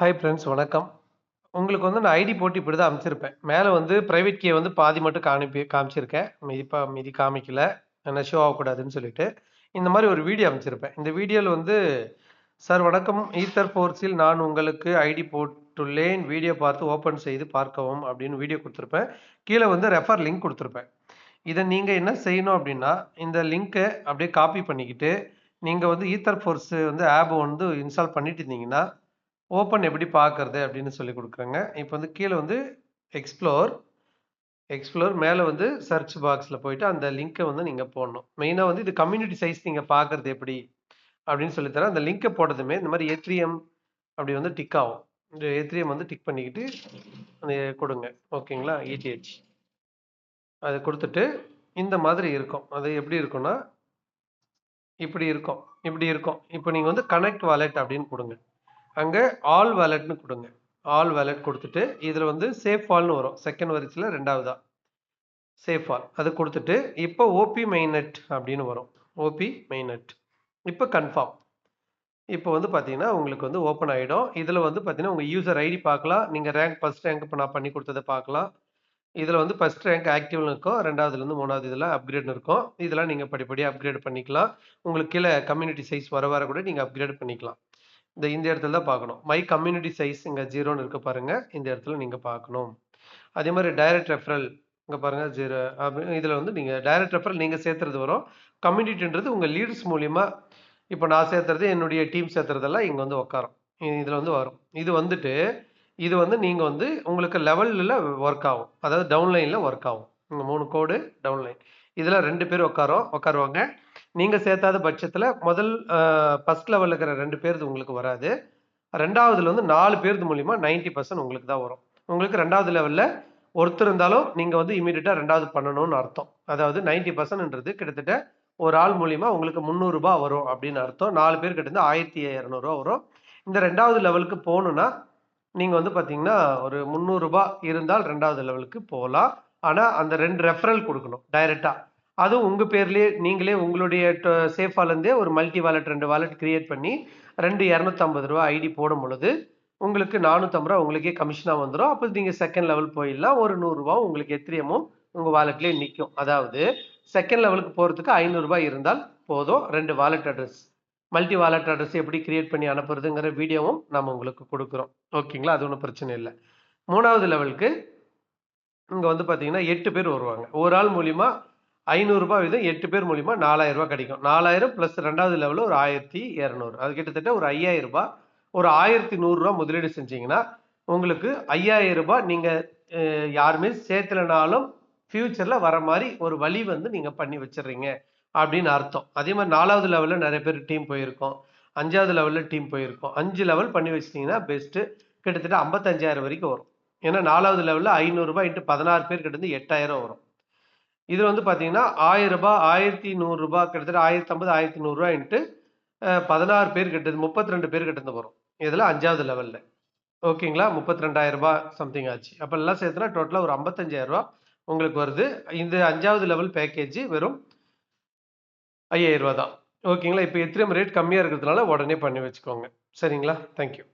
Hi friends வணக்கம். உங்களுக்கு வந்து நான் ஐடி போட்டு இப்படி தான் அமைச்சிருப்பேன் மேலே வந்து ப்ரைவேட் கீ வந்து பாதி மட்டும் காமிப்பி காமிச்சிருக்கேன். மீதி பா மீதி காமிக்கல. என்ன ஷோ ஆகக்கூடாதுன்னு சொல்லிட்டு. இந்த மாதிரி ஒரு வீடியோ அமைச்சிருப்பேன் இந்த வீடியோவில் வந்து "சார் வணக்கம். ஈத்தர் ஃபோர்ஸில் நான் உங்களுக்கு ஐடி போட்டுள்ளேன். வீடியோ பார்த்து ஓப்பன் செய்து பார்க்கவும்" அப்படின்னு வீடியோ கொடுத்துருப்பேன் கீழே வந்து ரெஃபர் லிங்க் கொடுத்துருப்பேன் இதை நீங்கள் என்ன செய்யணும் அப்படின்னா, இந்த லிங்க்கை அப்படியே காப்பி பண்ணிக்கிட்டு, நீங்கள் வந்து ஈத்தர் ஃபோர்ஸ் வந்து ஆப் வந்து இன்ஸ்டால் பண்ணிட்டு இருந்தீங்கன்னா, ஓப்பன் எப்படி பார்க்கறது அப்படின்னு சொல்லிக் கொடுக்குறேங்க இப்போ வந்து கீழே வந்து எக்ஸ்ப்ளோர் எக்ஸ்ப்ளோர் மேலே வந்து சர்ச் பாக்ஸில் போயிட்டு அந்த லிங்கை வந்து நீங்கள் போடணும். மெயினாக வந்து இது கம்யூனிட்டி சைஸ் நீங்கள் பார்க்கறது எப்படி அப்படின்னு சொல்லித்தரேன் அந்த லிங்க்கை போட்டதுமே இந்த மாதிரி ஏத்ரியம் அப்படி வந்து டிக் ஆகும். இந்த ஏத்ரியம் வந்து டிக் பண்ணிக்கிட்டு அந்த கொடுங்க ஓகேங்களா? இடிஹெச். அதை கொடுத்துட்டு இந்த மாதிரி இருக்கும். அது எப்படி இருக்கும்னா இப்படி இருக்கும். இப்படி இருக்கும். இப்போ நீங்கள் வந்து கனெக்ட் வாலெட் அப்படின்னு கொடுங்க அங்கே ஆல் வேலட்னு கொடுங்க ஆல் வேலட் கொடுத்துட்டு இதில் வந்து சேஃப் ஆல்ன்னு வரும். செகண்ட் வரிசையில் ரெண்டாவதா சேஃப் ஆல். அது கொடுத்துட்டு இப்போ ஓபி மெயின்நெட் அப்படின்னு வரும். OP mainnet. இப்போ கன்ஃபார்ம். இப்போ வந்து பார்த்தீங்கன்னா, உங்களுக்கு வந்து ஓப்பன் ஆகிடும் இதில் வந்து பார்த்தீங்கன்னா, உங்கள் யூசர் ஐடி பார்க்கலாம். நீங்கள் ரேங்க் ஃபர்ஸ்ட் ரேங்க் இப்போ நான் பண்ணி கொடுத்ததை பார்க்கலாம். இதில் வந்து ஃபஸ்ட் ரேங்க் ஆக்டிவ்ல இருக்கும். 2வதுலருந்து 3வது இதுல அப்கிரேட்ன்னு இருக்கும். இதெல்லாம் நீங்கள் படிப்படியாக அப்கிரேட் பண்ணிக்கலாம். உங்களுக்கு கீழே கம்யூனிட்டி சைஸ் வர வர கூட நீங்கள் அப்கிரேட் பண்ணிக்கலாம். இந்த இந்த இடத்துல தான் பார்க்கணும். மை கம்யூனிட்டி சைஸ் இங்க 0ன்னு இருக்கு பாருங்க. இந்த இடத்துல நீங்கள் பார்க்கணும். அதே மாதிரி டைரக்ட் ரெஃபரல் இங்கே பாருங்க 0 அப்படி இதில் வந்து நீங்கள் டைரக்ட் ரெஃபரல் நீங்கள் சேர்த்துறது வரும். கம்யூனிட்டின்றது உங்கள் லீடர்ஸ் மூலிமா இப்போ நான் சேர்த்துறது, என்னுடைய டீம் சேர்த்துறதெல்லாம் இங்கே வந்து உட்காரும். இதில் வந்து வரும். இது வந்துட்டு இது வந்து நீங்கள் வந்து உங்களுக்கு லெவலில் ஒர்க் ஆகும். அதாவது டவுன்லைனில் ஒர்க் ஆகும். இந்த மூணு கோடு டவுன்லைன். இதில் ரெண்டு பேர் உட்காரும் உட்காருவாங்க. நீங்கள் சேர்த்தாத பட்சத்தில் முதல் ஃபஸ்ட் லெவலில் இருக்கிற ரெண்டு பேருது உங்களுக்கு வராது. ரெண்டாவதுல வந்து நாலு பேருது மூலிமா நைன்டி பர்சன்ட் உங்களுக்கு தான் வரும். உங்களுக்கு ரெண்டாவது லெவலில் ஒருத்தர் இருந்தாலும் நீங்கள் வந்து இமீடியட்டாக ரெண்டாவது பண்ணணும்னு அர்த்தம். அதாவது நைன்டி பர்சன்ட்ன்றது கிட்டத்தட்ட ஒரு ஆள் மூலிமா உங்களுக்கு முந்நூறுரூபா வரும் அப்படின்னு அர்த்தம். நாலு பேர் கிட்ட இருந்து ஆயிரத்தி இரநூறுவா வரும். இந்த ரெண்டாவது லெவலுக்கு போகணுன்னா நீங்கள் வந்து பார்த்தீங்கன்னா, ஒரு முந்நூறுரூபா இருந்தால் ரெண்டாவது லெவலுக்கு போகலாம் ஆனால் அந்த ரெண்டு ரெஃபரல் கொடுக்கணும் டைரெக்டாக அதுவும் உங்க பேர்லயே நீங்களே உங்களுடைய சேஃபாலேருந்தே ஒரு மல்டி வாலெட் ரெண்டு வாலெட் கிரியேட் பண்ணி ரெண்டு இரநூத்தம்பது ரூபா ஐடி போடும் பொழுது, உங்களுக்கு நானூற்றம்பது ரூபா உங்களுக்கே கமிஷனாக வந்துடும் அப்போ நீங்க செகண்ட் லெவல் போயிடலாம். ஒரு நூறுரூவா உங்களுக்கு எத்திரியமும் உங்க வாலெட்லயே நிற்கும் அதாவது செகண்ட் லெவலுக்கு போறதுக்கு ஐநூறுரூவா இருந்தால் போதும். ரெண்டு wallet address. Multi wallet address எப்படி கிரியேட் பண்ணி அனுப்புறதுங்கிற வீடியோவும் நம்ம உங்களுக்கு கொடுக்குறோம் ஓகேங்களா? அது ஒன்றும் பிரச்சனை இல்லை மூணாவது லெவலுக்கு இங்கே வந்து பார்த்தீங்கன்னா, எட்டு பேர் வருவாங்க. ஒரு ஆள் மூலியமாக ஐநூறுரூபா விதம் எட்டு பேர் மூலிமா நாலாயிரரூபா கிடைக்கும். நாலாயிரம் ப்ளஸ் ரெண்டாவது லெவலில் ஒரு 1200 அது கிட்டத்தட்ட ஒரு ஐயாயிரரூபா ஒரு ஆயிரத்தி நூறுரூவா முதலீடு செஞ்சீங்கன்னா, உங்களுக்கு ஐயாயிரரூபா நீங்கள் யாருமே சேர்த்துலனாலும் ஃப்யூச்சரில் வர மாதிரி ஒரு வழி வந்து நீங்கள் பண்ணி வச்சிடுறீங்க அப்படின்னு அர்த்தம். அதே மாதிரி நாலாவது லெவலில் நிறைய பேர் டீம் போயிருக்கோம் அஞ்சாவது லெவலில் டீம் போயிருக்கும். அஞ்சு லெவல் பண்ணி வச்சிட்டிங்கன்னா பெஸ்ட்டு. கிட்டத்தட்ட 55000 வரைக்கும் வரும். ஏன்னா நாலாவது லெவலில் ஐநூறுரூபா இன்ட்டு பதினாறு பேர் கிட்ட இருந்து 8000 வரும். இதில் வந்து பார்த்தீங்கன்னா ஆயிரம் ரூபாய் ஆயிரத்தி நூறுரூபா கிட்டத்தட்ட ஆயிரத்தி ஐம்பது ஆயிரத்தி நூறுரூவான்ட்டு பதினாறு பேர் கட்டது முப்பத்தி ரெண்டு பேர் கட்டது வரும். இதில் அஞ்சாவது லெவலில் ஓகேங்களா? முப்பத்தி ரெண்டாயிரம் ரூபாய் சம்திங் ஆச்சு. அப்போ எல்லாம் சேர்த்துனா டோட்டலாக ஒரு ஐம்பத்தஞ்சாயிரம் ரூபா உங்களுக்கு வருது. இந்த அஞ்சாவது லெவல் பேக்கேஜ் வெறும் ஐயாயிரம் ரூபா தான். ஓகேங்களா? இப்போ எத்திரியம் ரேட் கம்மியாக இருக்கிறதுனால உடனே பண்ணி வச்சுக்கோங்க. சரிங்களா? தேங்க்யூ